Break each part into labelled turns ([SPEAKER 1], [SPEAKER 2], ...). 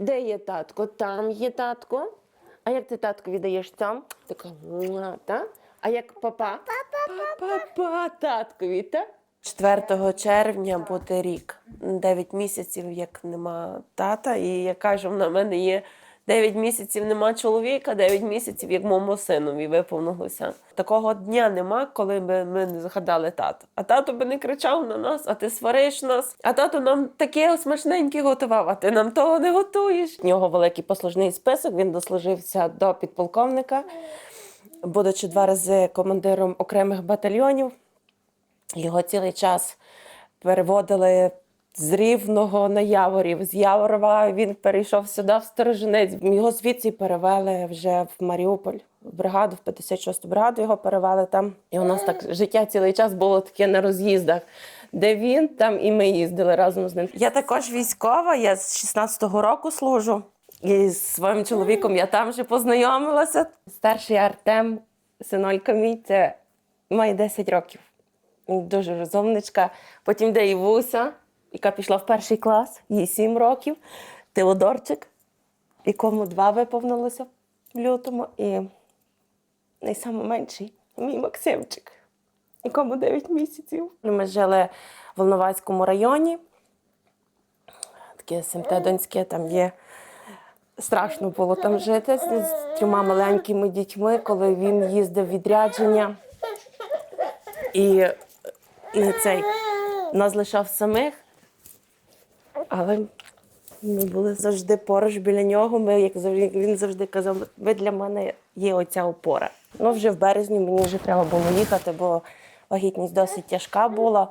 [SPEAKER 1] Де є татко? Там є татко. А як ти татко віддаєш там? Така «Муа», та? А як папа? Папа, таткові, та? 4 червня буде рік. 9 місяців, як нема тата. І яка ж в мене є 9 місяців нема чоловіка, 9 місяців, як моєму синові виповнилося. Такого дня нема, коли би ми не згадали тата. А тато би не кричав на нас, а ти свариш нас. А тато нам таке смачненьке готував, а ти нам того не готуєш. У нього великий послужний список, він дослужився до підполковника, будучи два рази командиром окремих батальйонів. Його цілий час переводили з Рівного на Яворів. З Яворова він перейшов сюди в Сторожинець. Його звідси перевели вже в Маріуполь, в бригаду, в 56-ту бригаду його перевели там. І у нас так життя цілий час було таке на роз'їздах. Де він, там і ми їздили разом з ним. Я також військова, я з 16-го року служу. І з своїм чоловіком я там вже познайомилася. Старший Артем, синолька мій, це має 10 років дуже розумничка. Потім йде Івуся, яка пішла в перший клас, їй 7 років. Теодорчик, якому два виповнилося в лютому. І найсаменший мій Максимчик, якому 9 місяців. Ми жили в Волноваському районі. Таке СМТ Донське, там є. Страшно було там жити з трьома маленькими дітьми, коли він їздив відрядження. І, і цей нас лишав самих, але ми були завжди поруч біля нього. Ми, як він завжди казав, ви для мене є оця опора. Ну, вже в березні мені вже треба було їхати, бо вагітність досить тяжка була.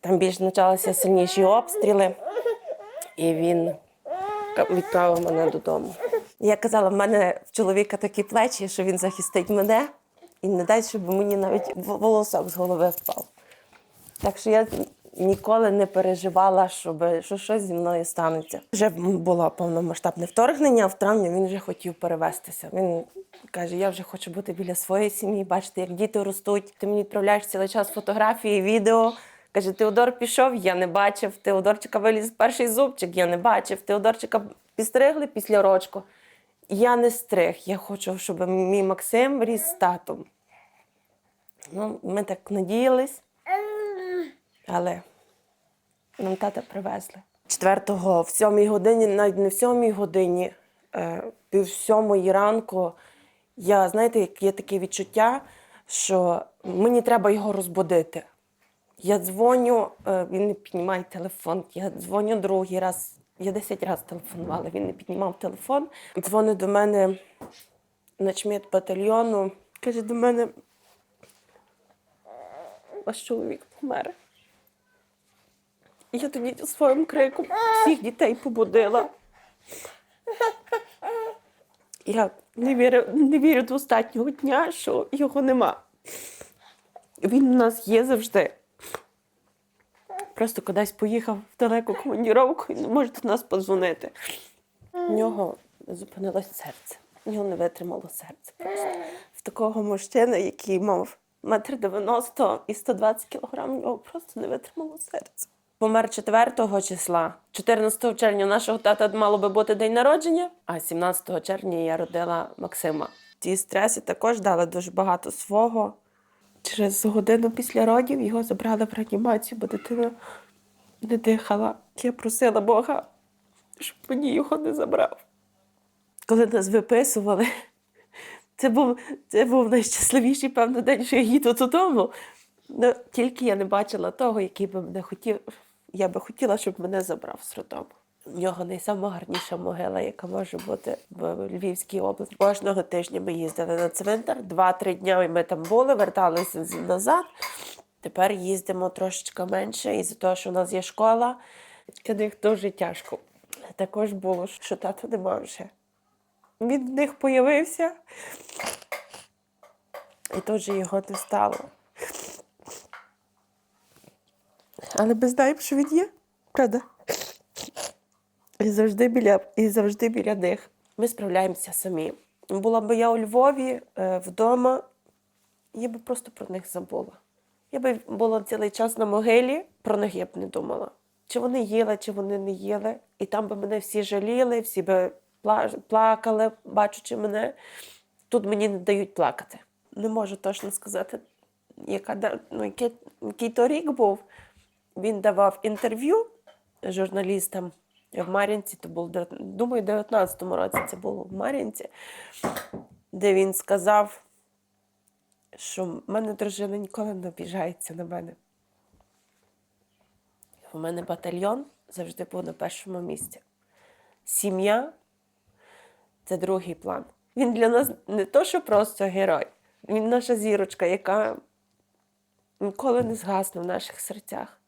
[SPEAKER 1] Там більш почалися сильніші обстріли, і він відправив мене додому. Я казала, в мене в чоловіка такі плечі, що він захистить мене і не дасть, щоб мені навіть волосок з голови впав. Так що я ніколи не переживала, щоб що щось зі мною станеться. Вже було повномасштабне вторгнення, в травні він вже хотів перевестися. Він каже: я вже хочу бути біля своєї сім'ї, бачити, як діти ростуть. Ти мені відправляєш цілий час фотографії, відео. Каже, Теодор пішов, я не бачив. Теодорчика виліз перший зубчик, я не бачив. Теодорчика підстригли після рочку. Я не стриг. Я хочу, щоб мій Максим ріс з татом. Ну, ми так надіялись, але нам тата привезли. Четвертого в сьомій годині, навіть не в сьомій годині, е, пів сьомої ранку, я, знаєте, є таке відчуття, що мені треба його розбудити. Я дзвоню, е, він не піднімає телефон. Я дзвоню другий раз. Я 10 разів телефонувала, він не піднімав телефон. Дзвонить до мене начмет батальйону. Каже до мене, ваш чоловік помер. Я тоді своїм криком всіх дітей побудила. Я не вірю, не вірю до останнього дня, що його нема. Він у нас є завжди. Просто кудись поїхав в далеку командіровку і не може до нас подзвонити. У нього зупинилось серце. У нього не витримало серце. Просто в такого мужчини, який мав метр дев'яносто і 120 кілограм, у нього просто не витримало серце. Помер 4 числа. 14 червня нашого тата мало би бути день народження, а 17 червня я родила Максима. Ті стреси також дали дуже багато свого. Через годину після родів його забрали в реанімацію, бо дитина не дихала. Я просила Бога, щоб мені його не забрав. Коли нас виписували, це був, це був найщасливіший, певно, день, що я їду додому. Ну, тільки я не бачила того, який би мене хотів. Я би хотіла, щоб мене забрав з роддому. В нього найсамогарніша могила, яка може бути в Львівській області. Кожного тижня ми їздили на цвинтар. Два-три дня ми там були, верталися назад. Тепер їздимо трошечки менше, і за того, що у нас є школа, для них дуже тяжко. Також було, що тато нема вже. Він в них появився, і тут же його не стало. Але ми знаємо, що він є, правда? І завжди біля, і завжди біля них. Ми справляємося самі. Була б я у Львові е, вдома, я би просто про них забула. Я би була цілий час на могилі, про них я б не думала. чи вони їли, чи вони не їли. І там би мене всі жаліли, всі би плакали, бачачи мене. Тут мені не дають плакати. Не можу точно сказати, яка, ну, який, який то рік був. Він давав інтерв'ю журналістам в Мар'їнці, то було, думаю, в 19-му році це було в Мар'їнці, де він сказав, що в мене дружина ніколи не обіжається на мене. У мене батальйон завжди був на першому місці. Сім'я це другий план. Він для нас не то, що просто герой, він наша зірочка, яка ніколи не згасне в наших серцях.